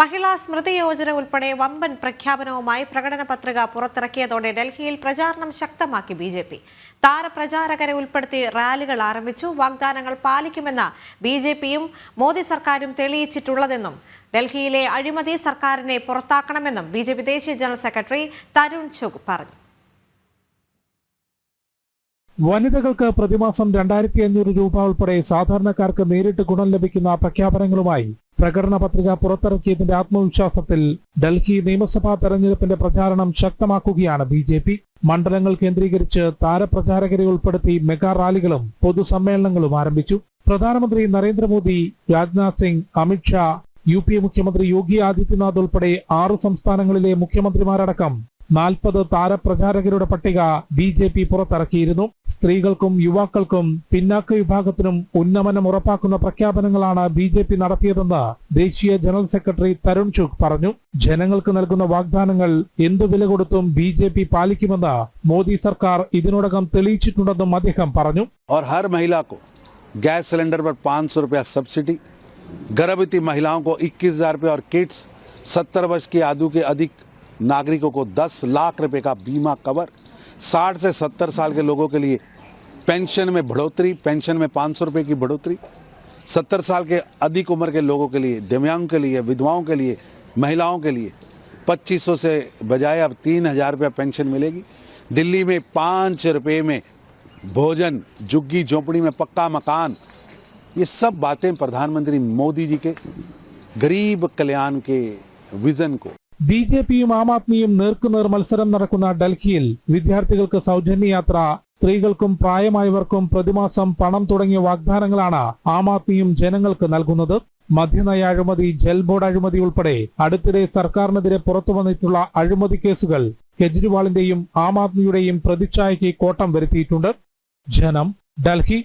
മഹിളാ സ്മൃതി യോജന ഉൾപ്പെടെ വമ്പൻ പ്രഖ്യാപനവുമായി പ്രകടന പത്രിക പുറത്തിറക്കിയതോടെ ഡൽഹിയിൽ പ്രചാരണം ശക്തമാക്കി ബി ജെ പി. താരപ്രചാരകരെ ഉൾപ്പെടുത്തി റാലികൾ ആരംഭിച്ചു. വാഗ്ദാനങ്ങൾ പാലിക്കുമെന്ന് ബി ജെ പിയും മോദി സർക്കാരും തെളിയിച്ചിട്ടുള്ളതെന്നും ഡൽഹിയിലെ അഴിമതി സർക്കാരിനെ പുറത്താക്കണമെന്നും ബി ജെ പി ദേശീയ ജനറൽ സെക്രട്ടറി തരുൺ ചുഗ് പറഞ്ഞു. വനിതകൾക്ക് പ്രതിമാസം രണ്ടായിരത്തി അഞ്ഞൂറ് രൂപ ഉൾപ്പെടെ സാധാരണക്കാർക്ക് നേരിട്ട് ഗുണം ലഭിക്കുന്ന പ്രഖ്യാപനങ്ങളുമായി പ്രകടന പത്രിക പുറത്തിറക്കിയതിന്റെ ആത്മവിശ്വാസത്തിൽ ഡൽഹി നിയമസഭാ തെരഞ്ഞെടുപ്പിന്റെ പ്രചാരണം ശക്തമാക്കുകയാണ് ബി ജെ പി. മണ്ഡലങ്ങൾ കേന്ദ്രീകരിച്ച് താരപ്രചാരകരെ ഉൾപ്പെടുത്തി മെഗാ റാലികളും പൊതുസമ്മേളനങ്ങളും ആരംഭിച്ചു. പ്രധാനമന്ത്രി നരേന്ദ്രമോദി രാജ്നാഥ് സിംഗ് അമിത്ഷാ യു പി മുഖ്യമന്ത്രി യോഗി ആദിത്യനാഥ് ഉൾപ്പെടെ ആറു സംസ്ഥാനങ്ങളിലെ മുഖ്യമന്ത്രിമാരടക്കം നാൽപ്പത് താരപ്രചാരകരുടെ പട്ടിക ബി ജെ പി പുറത്തിറക്കിയിരുന്നു സ്ത്രീകൾക്കും യുവാക്കൾക്കും പിന്നാക്ക വിഭാഗത്തിനും ഉന്നമനം ഉറപ്പാക്കുന്ന പ്രഖ്യാപനങ്ങളാണ് ബി ജെ പി നടത്തിയതെന്ന് ദേശീയ ജനറൽ സെക്രട്ടറി തരുൺ ചുഗ് പറഞ്ഞു ജനങ്ങൾക്ക് നൽകുന്ന വാഗ്ദാനങ്ങൾ എന്തു വില കൊടുത്തും ബി ജെ പി പാലിക്കുമെന്ന് മോദി സർക്കാർ ഇതിനോടകം തെളിയിച്ചിട്ടുണ്ടെന്നും അദ്ദേഹം പറഞ്ഞു और हर महिला को गैस सिलेंडर पर पाँच सौ रुपया सब्सिडी गर्भवती महिलाओं को इक्कीस हज़ार रुपये और किड्स सत्तर वर्ष की आयु के अधिक नागरिकों को दस लाख रुपए का बीमा कवर, साठ से सत्तर साल के लोगों के लिए पेंशन में बढ़ोतरी, पेंशन में पाँच सौ रुपये की बढ़ोतरी, सत्तर साल के अधिक उम्र के लोगों के लिए, दिव्यांग के लिए, विधवाओं के लिए, महिलाओं के लिए 2500 से बजाय अब तीन हज़ार रुपया पेंशन मिलेगी। दिल्ली में पाँच रुपये में भोजन, झुग्गी, झोंपड़ी में पक्का मकान, ये सब बातें प्रधानमंत्री मोदी जी के गरीब कल्याण के विजन को ബി ജെ പിയും ആം ആദ്മിയും നേർക്കുനേർ മത്സരം നടക്കുന്ന ഡൽഹിയിൽ വിദ്യാർത്ഥികൾക്ക് സൗജന്യ യാത്ര സ്ത്രീകൾക്കും പ്രായമായവർക്കും പ്രതിമാസം പണം തുടങ്ങിയ വാഗ്ദാനങ്ങളാണ് ആം ആദ്മിയും ജനങ്ങൾക്ക് നൽകുന്നത്. മദ്യനയ അഴിമതി ജൽ ബോർഡ് അഴിമതി ഉൾപ്പെടെ അടുത്തിടെ സർക്കാരിനെതിരെ പുറത്തു വന്നിട്ടുള്ള അഴിമതി കേസുകൾ കെജ്രിവാളിന്റെയും ആം ആദ്മിയുടെയും പ്രതിച്ഛായയ്ക്ക് കോട്ടം വരുത്തിയിട്ടുണ്ട്. ജനം ഡൽഹി